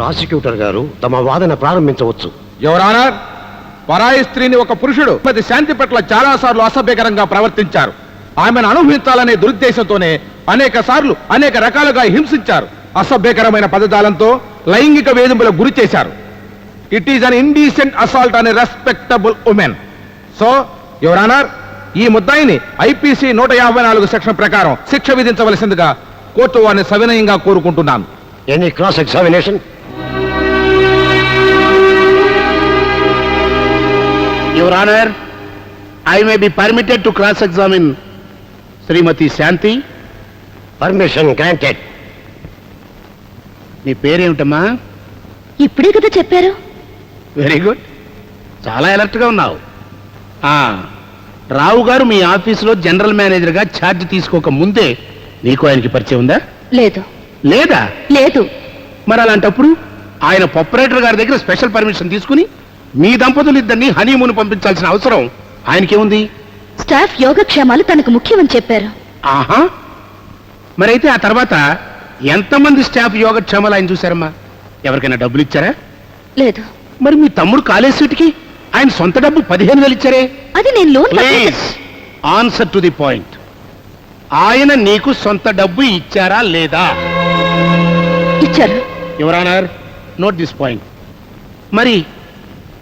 Prosecutor గారు తమ వాదన ప్రారంభించవచ్చు. ఎవరానా పరాయి స్త్రీని ఒక పురుషుడు పది శాంతి పట్ల చాలా సార్లు అసభ్యకరంగా ప్రవర్తించారు. ఆమెను అనుభవించాలనే దురుద్దేశంతోనే అనేక సార్లు అనేక రకాలుగా హింసించారు. అసభ్యకరమైన పదజాలంతో లైంగిక వేధింపులకు గురి చేశారు. It is an indecent assault అనే respectable women so your honour ఈ ముద్దాయిని ఐపీసీ నూట యాభై నాలుగు సెక్షన్ ప్రకారం శిక్ష విధించవలసిందిగా కోర్టు వారిని సవినయంగా కోరుకుంటున్నాను. Any cross examination your honour I may be permitted to cross examine Shrimati Shanti permission granted నీ పేరేమిటమ్మా? ఇప్పుడే కదా చెప్పారు. వెరీ గుడ్ చాలా అలర్ట్గా ఉన్నావు. ఆ, రావు గారు మీ ఆఫీసులో జనరల్ మేనేజర్గా ఛార్జ్ తీసుకోక ముందే నీకు ఆయనకి పరిచయం ఉందా? లేదు. లేదా? లేదు. మరి అలాంటప్పుడు ఆయన పొపరేటర్ గారి దగ్గర స్పెషల్ పర్మిషన్ తీసుకుని మీ దంపతులు ఇద్దరిని హనీమూన్ పంపించాల్సిన అవసరం ఆయనకేముంది? స్టాఫ్ యోగక్షేమాలు తనకు ముఖ్యమని చెప్పారు. ఆహా! మరైతే ఆ తర్వాత ఎంతమంది స్టాఫ్ యోగక్షేమాలు ఆయన చూశారమ్మా? ఎవరికైనా డబ్బులు ఇచ్చారా? లేదు. మరి మీ తమ్ముడు కాలేజ్ సీట్కి ఆయన సొంత డబ్బు పదిహేను వేలు ఇచ్చారే? అది నేను loan please answer to the point. ఆయన నీకు సొంత డబ్బు ఇచ్చారా లేదా? ఇచ్చారు. Your honour note this point. మరి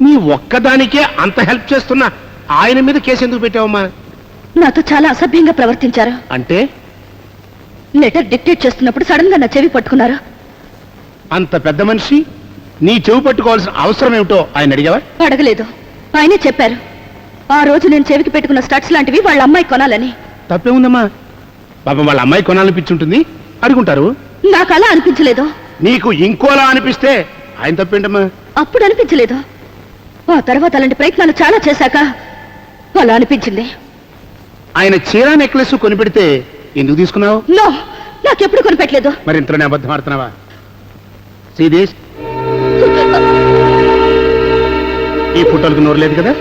నీ ఒక్కదానికే అంత హెల్ప్ చేస్తున్న ఆయన మీద కేసు ఎందుకు పెట్టావమ్మా? నాతో చాలా అసభ్యంగా ప్రవర్తించారు. అంటే? లెటర్ డిక్టేట్ చేస్తున్నప్పుడు సడన్గా నా చెవి పట్టుకున్నారు. అంత పెద్ద మనిషి నీ చెవి పట్టుకోవాల్సిన అవసరం ఏమిటో ఆయన అడిగావా? అడగలేదు. ఆయనే చెప్పారు. ఆ రోజు నేను చెవికి పెట్టుకున్న స్టడ్స్ లాంటివి వాళ్ళ అమ్మాయి కొనాలని. తప్పే ఉందమ్మా. పాపం వాళ్ళ అమ్మాయి కొనాలనిపించుంటుంది అడుగుంటారు? నాకు అలా అనిపించలేదు. నీకు ఇంకోలా అనిపిస్తే ఆయన తప్పేంటమ్మా? అప్పుడు అనిపించలేదు. ఆ తర్వాత అలాంటి ప్రయత్నాలు చాలా చేశాక అలా అనిపించింది. ఆయన చీర నెక్లెస్ కొనిపెడితే ఎందుకు తీసుకున్నావు? నో నాకెప్పుడు కొనిపెట్టలేదు. మరి ఇంతలోనే అబద్ధం ఆడుతున్నావా? శ్రీదేశ్ ఈ ఫోటోలకు నోరు లేదు కదా?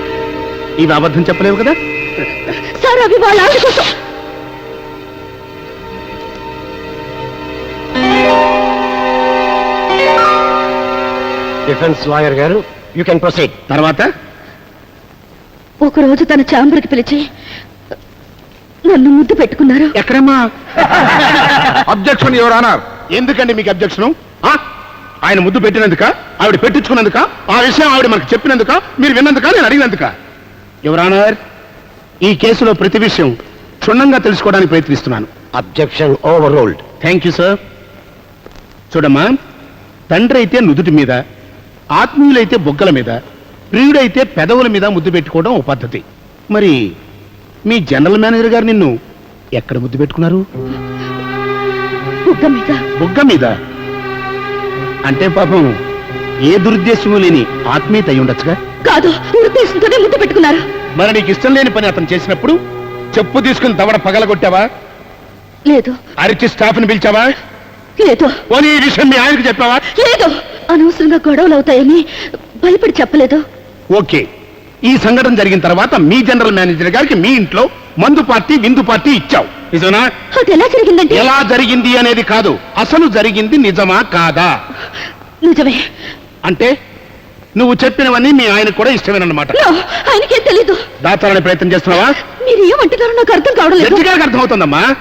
ఇవి అబద్ధం చెప్పలేవు కదా? సార్ అవి వాళ్ళ కోసం డిఫెన్స్ లాయర్ గారు యూ కెన్ ప్రొసీడ్ తర్వాత? ఒక రోజు తన ఛాంబర్కి పిలిచి నన్ను ముద్దు పెట్టుకున్నారు. ఎక్కడమ్మా? అబ్జెక్షన్ యువర్ ఆనర్ ఎందుకండి మీకు అబ్జెక్షన్ ఆయన ముద్దు పెట్టినందుక? ఆవిడ పెట్టించుకున్నందుక? ఆ విషయం ఆవిడ మనకు చెప్పినందుక? మీరు విన్నందుక? నేను అడిగినందుక? యువరానర్ ఈ కేసులో ప్రతి విషయం క్షుణ్ణంగా తెలుసుకోవడానికి ప్రయత్నిస్తున్నాను. Objection overruled thank you sir చూడమ్మా తండ్రి అయితే నుదుటి మీద ఆత్మీయులైతే బొగ్గల మీద ప్రియుడైతే పెదవుల మీద ముద్దు పెట్టుకోవడం ఓ పద్ధతి. మరి మీ జనరల్ మేనేజర్ గారు నిన్ను ఎక్కడ ముద్దు పెట్టుకున్నారు? బుగ్గ మీద. బుగ్గ మీద? అంటే పాపం ఏ దురుద్దేశము లేని ఆత్మీయత అయి ఉండొచ్చుగా? కాదు ఉద్దేశంతోనే ముద్దు పెట్టుకున్నారు. మరి నీకు ఇష్టం లేని పని అతను చేసినప్పుడు చెప్పు తీసుకుని దవడ పగలగొట్టావా? లేదు. అరిచి స్టాఫ్ని పిలిచావా? లేదు. పోనీ ఈ విషయం మీ ఆయనకి చెప్పావా? లేదు. అనవసరంగా గొడవలు అవుతాయని భయపడి చెప్పలేదు. ఓకే. ఈ సంఘటన జరిగిన తర్వాత మీ జనరల్ మేనేజర్ గారికి మీ ఇంట్లో మందు పార్టీ విందు పార్టీ ఇచ్చావు. నిజమా? అది ఎలా జరిగిందంటే ఎలా జరిగింది అనేది కాదు. అసలు జరిగింది నిజమా కాదా? నిజమే. అంటే నువ్వు చెప్పినవన్నీ మీ ఆయనకు కూడా ఇష్టమేనమాట నో, ఆయనకేం తెలీదు. దాచాలని ప్రయత్నం చేస్తున్నావా? మీరు ఏమంటున్నారో నాకు అర్థం కావడం లేదు. జడ్జి గారికి అర్థమవుతుందమ్మా.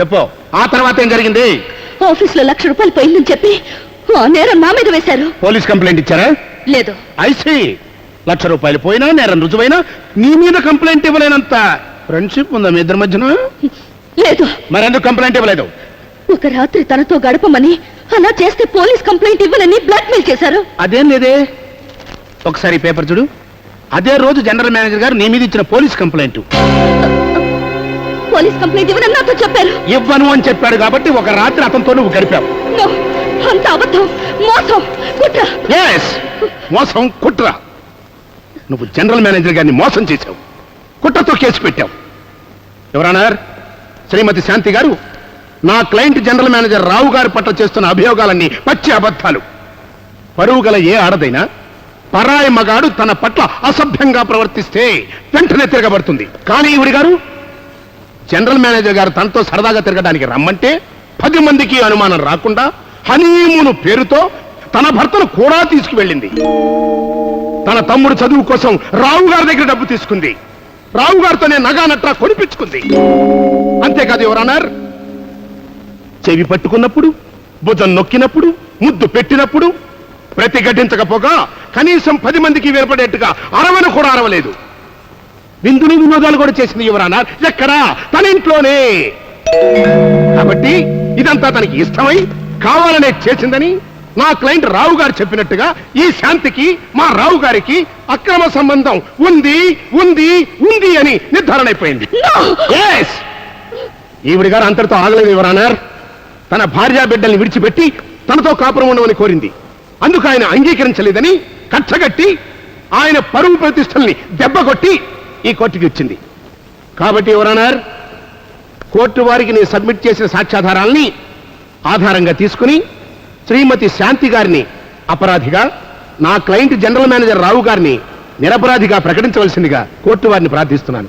చెప్పు. ఆ తర్వాత ఏం జరిగింది? ఆఫీస్లో లక్ష రూపాయలు పోయిందని చెప్పి నేరం నా మీద వేశారు. పోలీస్ కంప్లైంట్ ఇచ్చారా? లేదు. ఐసీ లక్ష రూపాయలు పోయినా నేరం రుజువైనా నీ మీద కంప్లైంట్ ఇవ్వలేనంత ఫ్రెండ్షిప్ ఉందా మీ ఇద్దరి మధ్యన? లేదు. మరెందుకు కంప్లైంట్ ఇవ్వలేదు? ఒక రాత్రి తనతో గడపమని అలా చేస్తే పోలీస్ కంప్లైంట్ ఇవ్వనని బ్లాక్మెయిల్ చేశారు. అదేం లేదే? ఒకసారి పేపర్ చూడు. అదే రోజు జనరల్ మేనేజర్ గారు నీ మీద ఇచ్చిన పోలీస్ కంప్లైంట్. పోలీస్ కంప్లైంట్ ఇవ్వనని నాతో చెప్పారు. ఇవ్వను అని చెప్పాడు కాబట్టి ఒక రాత్రి అతనితో నువ్వు గడిపావు. అంత అబద్ధం మోసం కుట్ర. ఎస్ మోసం కుట్ర. నువ్వు జనరల్ మేనేజర్ గారిని మోసం చేశావు. కుట్రతో కేసు పెట్టావు. ఎవరన్నారు శ్రీమతి శాంతి గారు నా క్లయింట్ జనరల్ మేనేజర్ రావు గారి పట్ల చేస్తున్న అభియోగాలన్నీ పచ్చి అబద్ధాలు. పరువు గల ఏ ఆడదైనా పరాయి మగాడు తన పట్ల అసభ్యంగా ప్రవర్తిస్తే వెంటనే తిరగబడుతుంది. కానీ ఈవిడి గారు జనరల్ మేనేజర్ గారు తనతో సరదాగా తిరగడానికి రమ్మంటే పది మందికి అనుమానం రాకుండా హనీమూను పేరుతో తన భర్తను కూడా తీసుకువెళ్ళింది. తన తమ్ముడు చదువు కోసం రావు గారి దగ్గర డబ్బు తీసుకుంది. రావు గారితోనే నగానట్రా కొనిపించుకుంది. అంతేకాదు ఎవరన్నారు చెవి పట్టుకున్నప్పుడు భుజం నొక్కినప్పుడు ముద్దు పెట్టినప్పుడు ప్రతిఘటించకపోగా కనీసం పది మందికి వినపడేట్టుగా అరవను కూడా అరవలేదు. విందులు వినోదాలు కూడా చేసింది యువరానా ఎక్కడా? తన ఇంట్లోనే. కాబట్టి ఇదంతా తనకి ఇష్టమై కావాలనే చేసిందని నా క్లయింట్ రావు గారు చెప్పినట్టుగా ఈ శాంతికి మా రావు గారికి అక్రమ సంబంధం ఉంది ఉంది ఉంది అని నిర్ధారణ అయిపోయింది! ఈవిడ గారు అంతటితో ఆగలేదు యువరానర్ తన భార్యా బిడ్డల్ని విడిచిపెట్టి తనతో కాపురం ఉండమని కోరింది. అందుకు ఆయన అంగీకరించలేదని కచ్చగట్టి ఆయన పరువు ప్రతిష్టల్ని దెబ్బకొట్టి ఈ కోర్టుకి ఇచ్చింది కాబట్టి యువరానర్ కోర్టు వారికి నేను సబ్మిట్ చేసిన సాక్ష్యాధారాల్ని ఆధారంగా తీసుకుని శ్రీమతి శాంతి గారిని అపరాధిగా నా క్లయింట్ జనరల్ మేనేజర్ రావు గారిని నిరపరాధిగా ప్రకటించవలసిందిగా కోర్టు వారిని ప్రార్థిస్తున్నాను.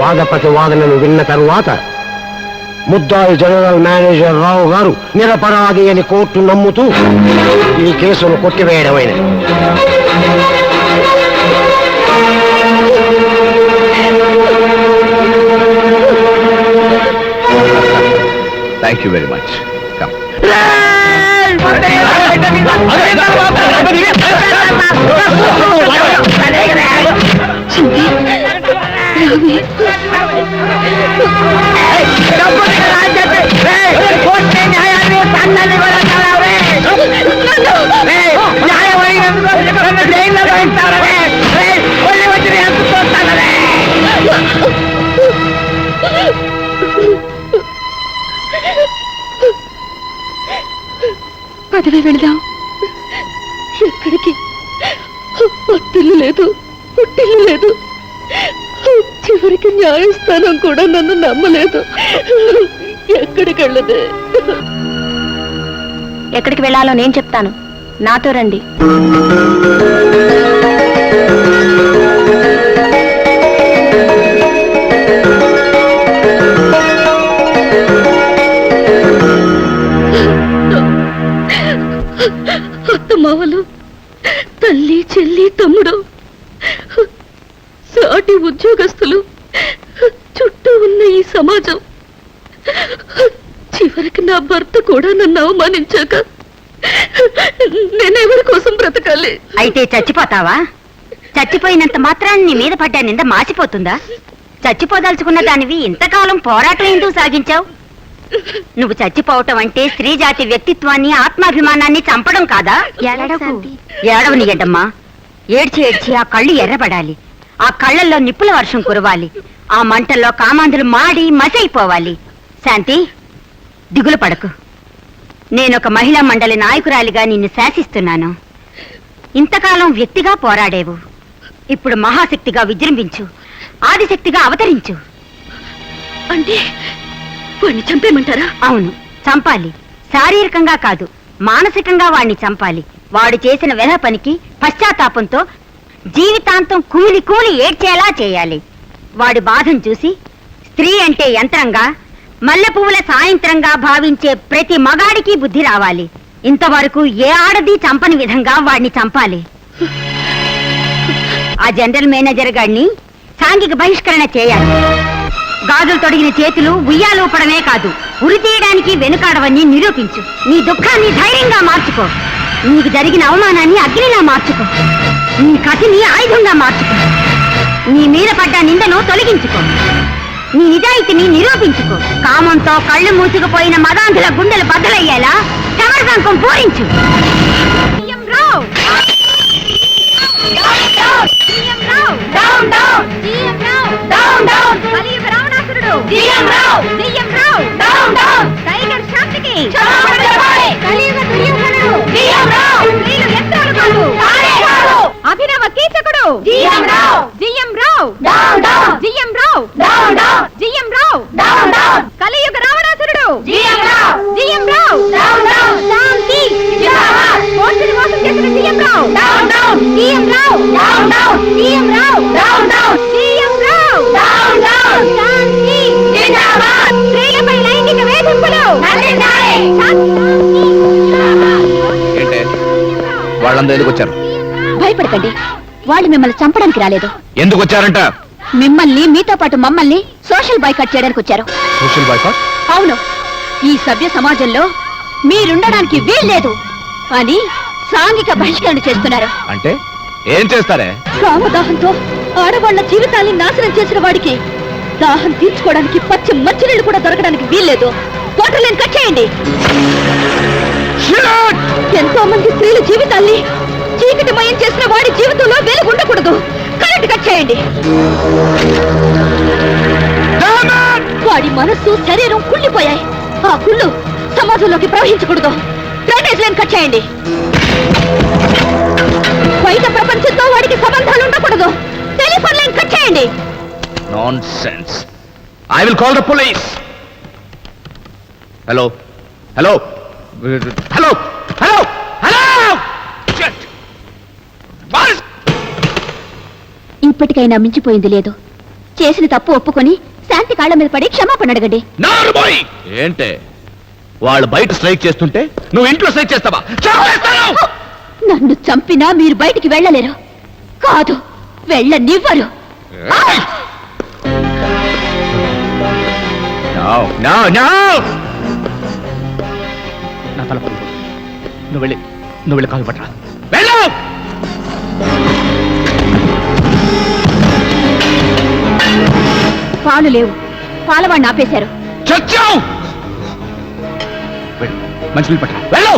వాదపతి వాదనలు విన్న తరువాత ముద్దాయి జనరల్ మేనేజర్ రావు గారు నిరపరాధి అని కోర్టు నమ్ముతూ ఈ కేసును కొట్టివేయడమైనది. Thank you very much come పదవి వెళదాం. ఎక్కడికి? అత్తిల్లు లేదు పుట్టిల్లు లేదు. చివరికి న్యాయస్థానం కూడా నన్ను నమ్మలేదు. ఎక్కడికి వెళ్ళదే? ఎక్కడికి వెళ్ళాలో నేను చెప్తాను. నాతో రండి. మావలు తల్లి చెల్లి తమ్ముడు సాటి ఉద్యోగస్తులు చుట్టూ ఉన్న ఈ సమాజం. చివరికి నా భర్త కూడా నన్ను అవమానించాక నేనెవరి కోసం బ్రతకాలి? అయితే చచ్చిపోతావా? చచ్చిపోయినంత మాత్రాన్ని నీ మీద పడ్డా నింద మాసిపోతుందా? చచ్చిపోదలుచుకున్న దానివి ఇంతకాలం పోరాటం ఎందుకు సాగించావు? నువ్వు చచ్చిపోవటం అంటే స్త్రీ జాతి వ్యక్తిత్వాన్ని ఆత్మాభిమానాన్ని చంపడం కాదా? ఏడవని గడ్డమ్మా ఏడ్చి ఏడ్చి ఆ కళ్ళు ఎర్రబడాలి. ఆ కళ్ళల్లో నిప్పుల వర్షం కురవాలి. ఆ మంటల్లో కామాంధులు మాడి మసైపోవాలి శాంతి దిగులు పడకు. నేనొక మహిళా మండలి నాయకురాలిగా నిన్ను శాసిస్తున్నాను. ఇంతకాలం వ్యక్తిగా పోరాడేవు. ఇప్పుడు మహాశక్తిగా విజృంభించు. ఆదిశక్తిగా అవతరించు. అంటే వాడిని చంపేమంటారా అవును చంపాలి. శారీరకంగా కాదు మానసికంగా వాణ్ణి చంపాలి. వాడు చేసిన వెధ పనికి పశ్చాత్తాపంతో జీవితాంతం కూలి కూలి ఏడ్చేలా చేయాలి. వాడి బాధను చూసి స్త్రీ అంటే యంత్రంగా మల్లె పువ్వుల సాయంత్రంగా భావించే ప్రతి మగాడికి బుద్ధి రావాలి. ఇంతవరకు ఏ ఆడది చంపని విధంగా వాడిని చంపాలి? ఆ జనరల్ మేనేజర్ గాడిని సాంఘిక బహిష్కరణ చేయాలి. గాజులు తొడిగిన చేతులు ఉయ్యాలూపడమే కాదు ఉరి తీయడానికి వెనుకాడవని నిరూపించు నీ దుఃఖాన్ని ధైర్యంగా మార్చుకో నీకు జరిగిన అవమానాన్ని అగ్నిలా మార్చుకో నీ కసిని ఆయుధంగా మార్చుకో నీ మీద పడ్డ నిందను తొలగించుకో నీ నిజాయితీని నిరూపించుకో కామంతో కళ్ళు మూసుకుపోయిన మదాంధుల గుండెలు బద్దలయ్యేలా సమరసంకం పూరించు అభినవ GM Rao GM Rao down down. GM Rao down down. GM Rao down down. కలియుగ రావణాసురుడు. GM Rao GM Rao down down. Shanti. జిందాబాద్. కోర్టుని మోసం చేసిన GM Rao down down. GM Rao down down. GM Rao down down. GM Rao down down. Shanti. జిందాబాద్. స్త్రీలపై లైంగిక వేధింపులు. నల్లించాలి శాంతి వాళ్ళందరూ వచ్చారు? భయపడకండి. వాళ్ళు మిమ్మల్ని చంపడానికి రాలేదు. ఎందుకు వచ్చారంట? మిమ్మల్ని మీతో పాటు మమ్మల్ని సోషల్ బాయ్కాట్ చేయడానికి వచ్చారు. Social boycott? అవును. ఈ సభ్య సమాజంలో మీరుండడానికి వీల్లేదు అని సాంఘిక బహిష్కరణ చేస్తున్నారు. అంటే ఏం చేస్తారే? కామదాహంతో ఆడవాళ్ళ జీవితాన్ని నాశనం చేసిన వాడికి దాహం తీర్చుకోవడానికి పచ్చి మంచినీళ్ళు కూడా దొరకడానికి వీల్లేదు వాటర్ లైన్ కట్ చేయండి. ఎంతో మంది స్త్రీల జీవితాల్ని చీకటిమయం చేసిన వాడి జీవితంలో వెలుగు ఉండకూడదు. కరెంట్ కట్ చేయండి. వాడి మనస్సు శరీరం కుళ్ళిపోయాయి. ఆ కుళ్ళు సమాజంలోకి ప్రవహించకూడదు. డ్రైనేజ్ లైన్ కట్ చేయండి. బయట ప్రపంచంతో వాడికి సంబంధాలు ఉండకూడదు. టెలిఫోన్ లైన్ కట్ చేయండి. Nonsense I will call the police hello hello hello ఇప్పటికైనా మించిపోయింది లేదు. చేసిన తప్పు ఒప్పుకొని శాంతి కాళ్ళ మీద పడి క్షమాపణ అడగండి. ఏంటే? వాళ్ళు బయట స్ట్రైక్ చేస్తుంటే నువ్వు ఇంట్లో స్ట్రైక్ చేస్తావా! నన్ను చంపినా మీరు బయటికి వెళ్ళలేరు. కాదు వెళ్ళనివ్వరు! నా తల. నువ్వు వెళ్ళి నువ్వు వెళ్ళి కాలు పట్టరా. వెళ్ళు! పాలు లేవు. పాలవాడిని ఆపేశారు. చచ్చావు! వెళ్ళు. మంచి పట్టరా వెళ్ళు!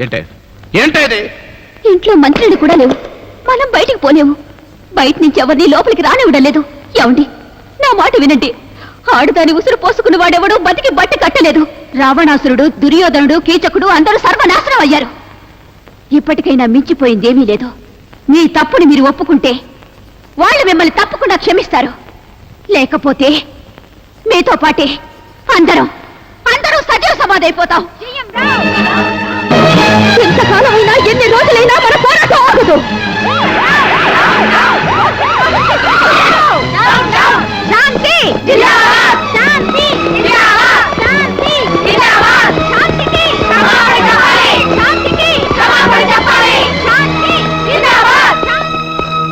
ఏంటే? ఏంటే ఇది? ఇంట్లో మంత్రులు కూడా లేవు. మనం బయటికి పోలేము. బయట నుంచి ఎవరిని లోపలికి రానివ్వడం లేదు. ఏమండి? నా మాట వినండి. ఆడుదాని ఉసురు పోసుకున్న వాడెవడో బతికి బట్ట కట్టలేదు. రావణాసురుడు దుర్యోధనుడు కీచకుడు అందరూ సర్వనాశనం అయ్యారు. ఇప్పటికైనా మించిపోయిందేమీ లేదు. మీ తప్పుని మీరు ఒప్పుకుంటే వాళ్ళు మిమ్మల్ని తప్పకుండా క్షమిస్తారు. లేకపోతే మీతో పాటే అందరం అందరూ సజీవ సమాధైపోతాం. ఎంతకాలమైనా ఎన్ని రోజులైనా మన పోరాటం ఆగదు.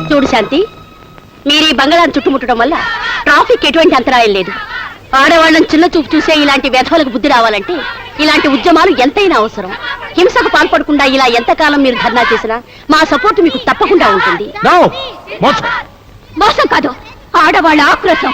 చూడు శాంతి మీరు ఈ బంగాళాన్ని చుట్టుముట్టడం వల్ల ట్రాఫిక్ ఎటువంటి అంతరాయం లేదు. ఆడవాళ్ళని చిన్న చూపు చూసే ఇలాంటి వ్యధవులకు బుద్ధి రావాలంటే ఇలాంటి ఉద్యమాలు ఎంతైనా అవసరం. హింసకు పాల్పడకుండా ఇలా ఎంతకాలం మీరు ధర్నా చేసినా మా సపోర్ట్ మీకు తప్పకుండా ఉంటుంది. మోసం. కాదు ఆడవాళ్ళ ఆక్రోశం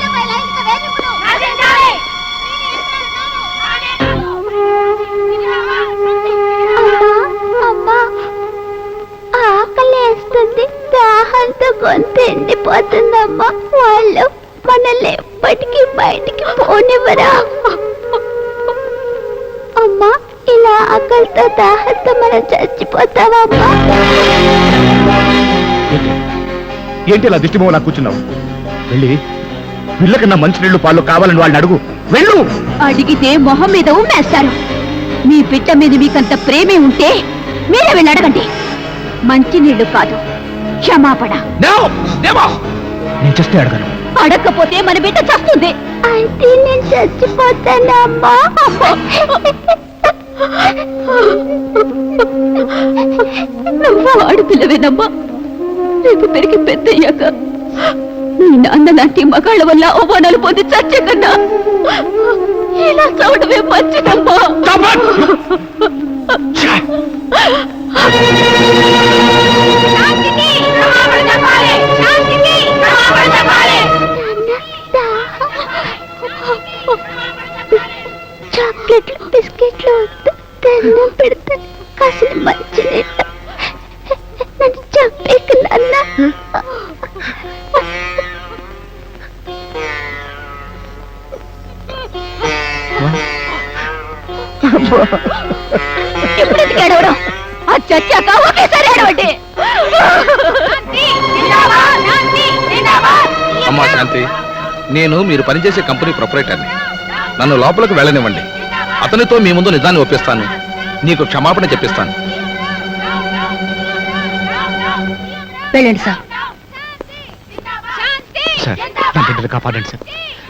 గొంతు ఎండిపోతుందమ్మా. వాళ్ళు మనల్ని ఎప్పటికీ బయటికి పోనివ్వరా. అమ్మా ఇలా ఆకలితో దాహంతో మనం చచ్చిపోతావమ్మా. ఏంటి? ఇలా దిష్టి మొహలా కూర్చున్నావు? వెళ్ళి పిల్లకన్నా మంచినీళ్ళు పాలు కావాలని వాళ్ళని అడుగు. వెళ్ళు! అడిగితే మొహం మీద ఉమ్మేస్తారు. మీ బిడ్డ మీద మీకంత ప్రేమే ఉంటే మీరే వెళ్ళి అడగండి. మంచినీళ్ళు కాదు. క్షమాపణ! నేను చేస్తే అడగను. అడగకపోతే మన బిడ్డ చస్తుంది. అయితే నేను చచ్చిపోతానమ్మా నువ్వు ఆడపిల్లవేనమ్మా. రేపు పెరిగి పెద్దయ్యాక నీ నాన్న లాంటి మగాళ్ళ వల్ల అవమానాలు పొంది చచ్చే కన్నా ఇలా చవడమే మంచిదమ్మా. పెడతాను కాసిన మంచి నన్ను చంపేకు నాన్న. ఏడవడం? ఆ చచ్చాక ఒకేసారి ఏడవండి. అమ్మా శాంతి నేను మీరు పనిచేసే కంపెనీ ప్రొపరేటర్ని. నన్ను లోపలికి వెళ్ళనివ్వండి. అతనితో మీ ముందు నిజాన్ని ఒప్పిస్తాను. నీకు క్షమాపణ చెప్పిస్తాను. వెళ్ళండి సార్. సార్ నా బిడ్డను కాపాడండి సార్.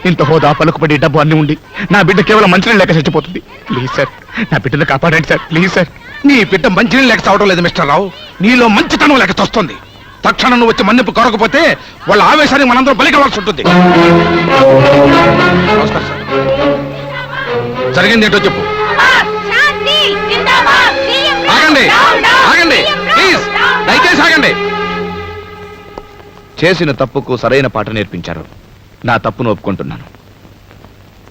ఇంత హోదా పలుకుబడి డబ్బు అన్ని ఉండి నా బిడ్డ కేవలం మంచినీళ్ళు లేక చచ్చిపోతుంది. ప్లీజ్ సార్ నా బిడ్డను కాపాడండి సార్. ప్లీజ్ సార్ నీ బిడ్డ మంచినీళ్ళు లేక చావడం లేదు మిస్టర్ రావు. నీలో మంచితనం లేక తొస్తుంది తక్షణం నువ్వు వచ్చి మన్నిపు కోరకపోతే వాళ్ళ ఆవేశానికి మనందరం బలి కావాల్సి ఉంటుంది. నమస్కారం సార్. జరిగింది ఏంటో చెప్పు. ఆగండి. ఆగండి. ప్లీజ్ దయచేసి ఆగండి. చేసిన తప్పుకు సరైన పాట నేర్పించారు. నా తప్పును ఒప్పుకుంటున్నాను.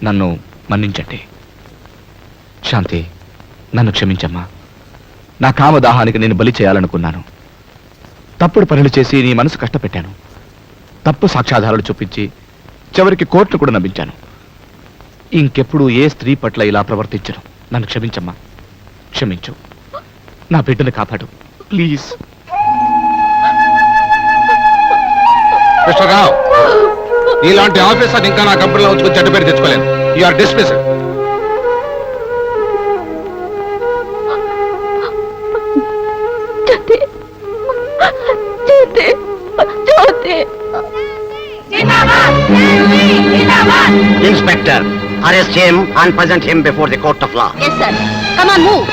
నన్ను మన్నించండి. శాంతి నన్ను క్షమించమ్మా. నా కామదాహానికి నేను బలి చేయాలనుకున్నాను. తప్పుడు పనులు చేసి నీ మనసు కష్టపెట్టాను. తప్పు సాక్ష్యాధారాలు చూపించి చివరికి కోర్టును కూడా నమ్మించాను. ఇంకెప్పుడు ఏ స్త్రీ పట్ల ఇలా ప్రవర్తించను? నన్ను క్షమించమ్మా. క్షమించు. నా బిడ్డను కాపాడు. ప్లీజ్. రావు ఇలాంటి ఆఫీసర్ ఇంకా నా కంపెనీలో ఉంచుకుని చెడ్డ పేరు తెచ్చుకోలేను. You're dismissed Jyothi Jyothi Jyothi. Inspector arrest him and present him before the court of law yes sir come on move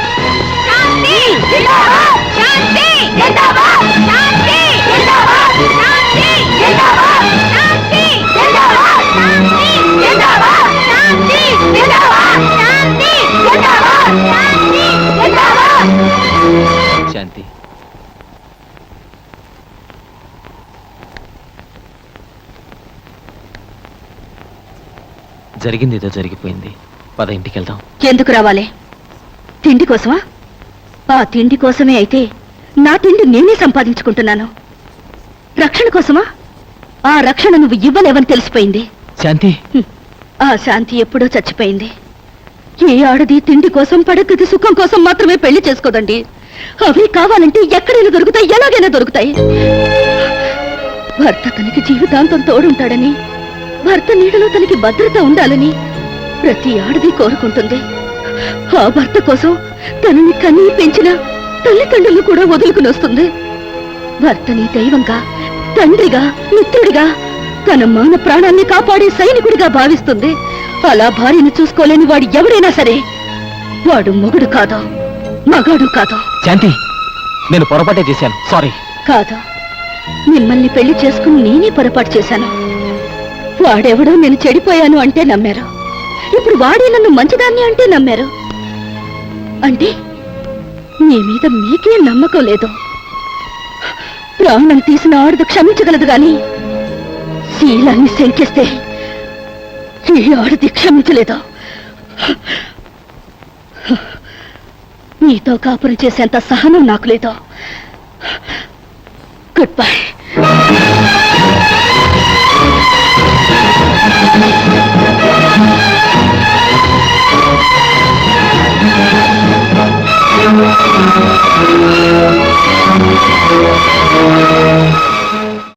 Shanti. జరిగింది ఏదో జరిగిపోయింది. పద ఇంటికి వెళ్దాం. ఎందుకు రావాలి? తిండి కోసమా? ఆ తిండి కోసమే అయితే నా తిండి నేనే సంపాదించుకుంటున్నాను. రక్షణ కోసమా? ఆ రక్షణ నువ్వు ఇవ్వలేవని తెలిసిపోయింది. శాంతి. ఆ శాంతి ఎప్పుడో చచ్చిపోయింది. ఏ ఆడది తిండి కోసం పడగది సుఖం కోసం మాత్రమే పెళ్ళి చేసుకోదండి. అవి కావాలంటే ఎక్కడైనా దొరుకుతాయి ఎలాగైనా దొరుకుతాయి. భర్త తనకి జీవితాంతం తోడుంటాడని భర్త నీడలో తనకి భద్రత ఉండాలని ప్రతి ఆడది కోరుకుంటుంది. ఆ భర్త కోసం తనని కని పెంచిన తల్లిదండ్రులు కూడా వదులుకుని వస్తుంది. భర్తని దైవంగా తండ్రిగా మిత్రుడిగా తన మాన ప్రాణాన్ని కాపాడే సైనికుడిగా భావిస్తుంది. అలా భార్యను చూసుకోలేని వాడు ఎవడైనా సరే వాడు మొగుడు కాదు మగాడు కాదు. శాంతి నేను పొరపాటే చేశాను. సారీ కాదు. మిమ్మల్ని పెళ్ళి చేసుకుని నేనే పొరపాటు చేశాను. వాడెవడో నేను చెడిపోయాను అంటే నమ్మారు. ఇప్పుడు వాడే నన్ను మంచిదాన్ని అంటే నమ్మారు. అంటే మీ మీద మీకే నమ్మకం లేదు. ప్రాణం తీసిన ఆడదు క్షమించగలదు గాని శీలాన్ని శంకిస్తే ఈ ఆడది క్షమించలేదు? నీతో కాపురం చేసేంత సహనం నాకు లేదు? Goodbye Thank you.